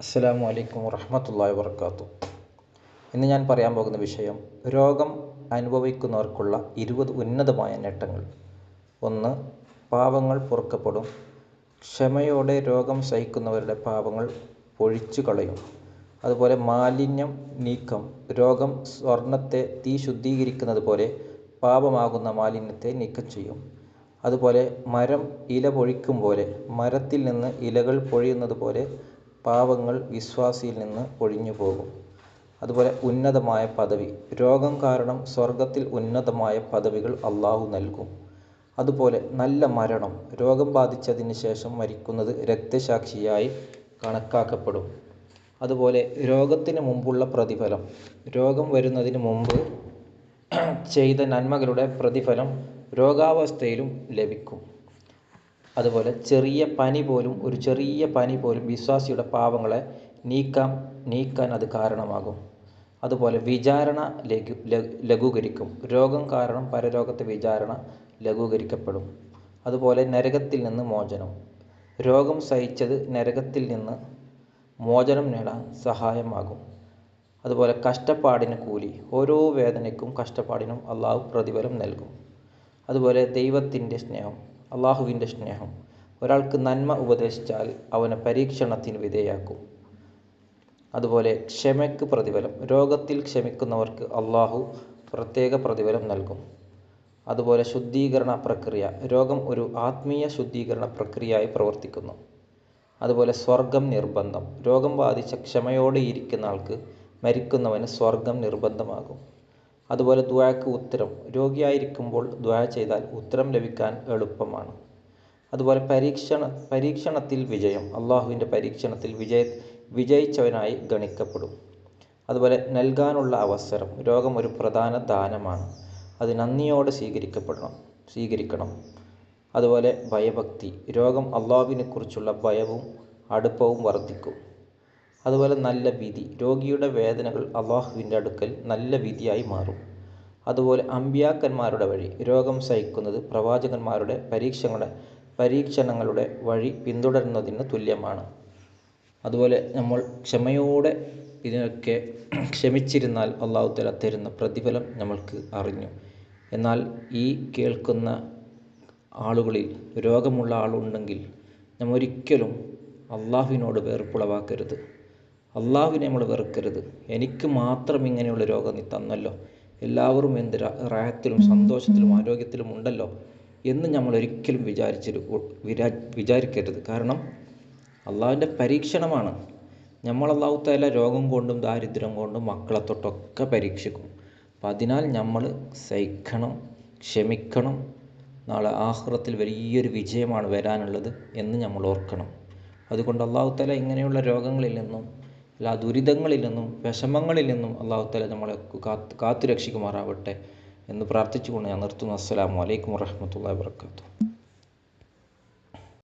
അസ്സലാമു വലൈക്കും വർഹമത്തല്ലാ വർക്കാത്തു ഇന്ന് ഞാൻ പറയാൻ പോകുന്ന വിഷയം രോഗം അനുഭവിക്കുന്നവർക്കുള്ള ഇരുപത് ഉന്നതമായ നേട്ടങ്ങൾ. ഒന്ന് പാപങ്ങൾ പൊറുക്കപ്പെടും. ക്ഷമയോടെ രോഗം സഹിക്കുന്നവരുടെ പാപങ്ങൾ പൊഴിച്ചു കളയും അതുപോലെ മാലിന്യം നീക്കം രോഗം സ്വർണത്തെ തീ ശുദ്ധീകരിക്കുന്നത് പോലെ പാപമാകുന്ന മാലിന്യത്തെ നീക്കം ചെയ്യും. അതുപോലെ മരം ഇല പൊഴിക്കും പോലെ മരത്തിൽ നിന്ന് ഇലകൾ പൊഴിയുന്നത് പോലെ പാപങ്ങൾ വിശ്വാസിയിൽ നിന്ന് ഒഴിഞ്ഞു പോകും. അതുപോലെ ഉന്നതമായ പദവി. രോഗം കാരണം സ്വർഗത്തിൽ ഉന്നതമായ പദവികൾ അള്ളാഹു നൽകും. അതുപോലെ നല്ല മരണം. രോഗം ബാധിച്ചതിന് ശേഷം മരിക്കുന്നത് രക്തസാക്ഷിയായി കണക്കാക്കപ്പെടും. അതുപോലെ രോഗത്തിന് മുമ്പുള്ള പ്രതിഫലം. രോഗം വരുന്നതിന് മുമ്പ് ചെയ്ത നന്മകളുടെ പ്രതിഫലം രോഗാവസ്ഥയിലും ലഭിക്കും. അതുപോലെ ചെറിയ പനി പോലും ഒരു ചെറിയ പനി പോലും വിശ്വാസിയുടെ പാപങ്ങളെ നീക്കാം നീക്കാൻ അത് കാരണമാകും. അതുപോലെ വിചാരണ ലഘു ലഘൂകരിക്കും. രോഗം കാരണം പരരോഗത്തെ വിചാരണ ലഘൂകരിക്കപ്പെടും. അതുപോലെ നരകത്തിൽ നിന്ന് മോചനം. രോഗം സഹിച്ചത് നരകത്തിൽ നിന്ന് മോചനം നേടാൻ സഹായമാകും. അതുപോലെ കഷ്ടപ്പാടിന് കൂലി. ഓരോ വേദനയ്ക്കും കഷ്ടപ്പാടിനും അള്ളാഹു പ്രതിഫലം നൽകും. അതുപോലെ ദൈവത്തിന്റെ സ്നേഹം. അള്ളാഹുവിന്റെ സ്നേഹം. ഒരാൾക്ക് നന്മ ഉപദേശിച്ചാൽ അവനെ പരീക്ഷണത്തിന് വിധേയാക്കും. അതുപോലെ ക്ഷമയ്ക്ക് പ്രതിഫലം. രോഗത്തിൽ ക്ഷമിക്കുന്നവർക്ക് അള്ളാഹു പ്രത്യേക പ്രതിഫലം നൽകും. അതുപോലെ ശുദ്ധീകരണ പ്രക്രിയ. രോഗം ഒരു ആത്മീയ ശുദ്ധീകരണ പ്രക്രിയയായി പ്രവർത്തിക്കുന്നു. അതുപോലെ സ്വർഗം നിർബന്ധം. രോഗം ബാധിച്ച ക്ഷമയോടെ ഇരിക്കുന്ന ആൾക്ക് മരിക്കുന്നവന് സ്വർഗം നിർബന്ധമാകും. അതുപോലെ ദ്വാക്ക് ഉത്തരം. രോഗിയായിരിക്കുമ്പോൾ ദ്വാ ചെയ്താൽ ഉത്തരം ലഭിക്കാൻ എളുപ്പമാണ്. അതുപോലെ പരീക്ഷണ പരീക്ഷണത്തിൽ വിജയം. അള്ളാഹുവിന്റെ പരീക്ഷണത്തിൽ വിജയ വിജയിച്ചവനായി ഗണിക്കപ്പെടും. അതുപോലെ നൽകാനുള്ള അവസരം. രോഗം ഒരു പ്രധാന ദാനമാണ്. അത് നന്ദിയോടെ സ്വീകരിക്കപ്പെടണം സ്വീകരിക്കണം. അതുപോലെ ഭയഭക്തി. രോഗം അള്ളാഹുവിനെക്കുറിച്ചുള്ള ഭയവും അടുപ്പവും വർദ്ധിക്കും. അതുപോലെ നല്ല വിധി രോഗിയുടെ വേദനകൾ അള്ളാഹുവിന്റെ അടുക്കൽ നല്ല വിധിയായി മാറും. അതുപോലെ അമ്പിയാക്കന്മാരുടെ വഴി രോഗം സഹിക്കുന്നത് പ്രവാചകന്മാരുടെ പരീക്ഷങ്ങളുടെ പരീക്ഷണങ്ങളുടെ വഴി പിന്തുടരുന്നതിന് തുല്യമാണ്. അതുപോലെ നമ്മൾ ക്ഷമയോടെ ഇതിനൊക്കെ ക്ഷമിച്ചിരുന്നാൽ അള്ളാഹു തല തരുന്ന പ്രതിഫലം നമ്മൾക്ക് അറിഞ്ഞു. എന്നാൽ ഈ കേൾക്കുന്ന ആളുകളിൽ രോഗമുള്ള ആളുണ്ടെങ്കിൽ നമ്മൾ ഒരിക്കലും അള്ളാഹുവിനോട് വേർപ്പുളവാക്കരുത്. അള്ളാഹുവിനെ നമ്മൾ വെറുക്കരുത്. എനിക്ക് മാത്രം ഇങ്ങനെയുള്ള രോഗം നീ തന്നല്ലോ. എല്ലാവരും എന്ത് റായത്തിലും സന്തോഷത്തിലും ആരോഗ്യത്തിലും ഉണ്ടല്ലോ എന്ന് നമ്മൾ ഒരിക്കലും വിചാരിച്ചിരു വിരാ വിചാരിക്കരുത്. കാരണം അള്ളാഹുവിന്റെ പരീക്ഷണമാണ്. നമ്മൾ അള്ളാഹുത്തല തല രോഗം കൊണ്ടും ദാരിദ്ര്യം കൊണ്ടും മക്കളെ തൊട്ടൊക്കെ പരീക്ഷിക്കും. അപ്പം അതിനാൽ നമ്മൾ സഹിക്കണം ക്ഷമിക്കണം. നാളെ ആഹ്റത്തിൽ വലിയൊരു വിജയമാണ് വരാനുള്ളത് എന്ന് നമ്മൾ ഓർക്കണം. അതുകൊണ്ട് അള്ളാഹുത്തല തല ഇങ്ങനെയുള്ള രോഗങ്ങളിൽ നിന്നും എല്ലാ ദുരിതങ്ങളിൽ നിന്നും വിഷമങ്ങളിൽ നിന്നും അള്ളാഹു തല നമ്മളെ കാത്ത് കാത്തു രക്ഷിക്കുമാറാവട്ടെ എന്ന് പ്രാർത്ഥിച്ചുകൊണ്ട് ഞാൻ നിർത്തുന്നു. അസ്സലാമു അലൈക്കും വറഹമത്തല്ലാ വാത്തു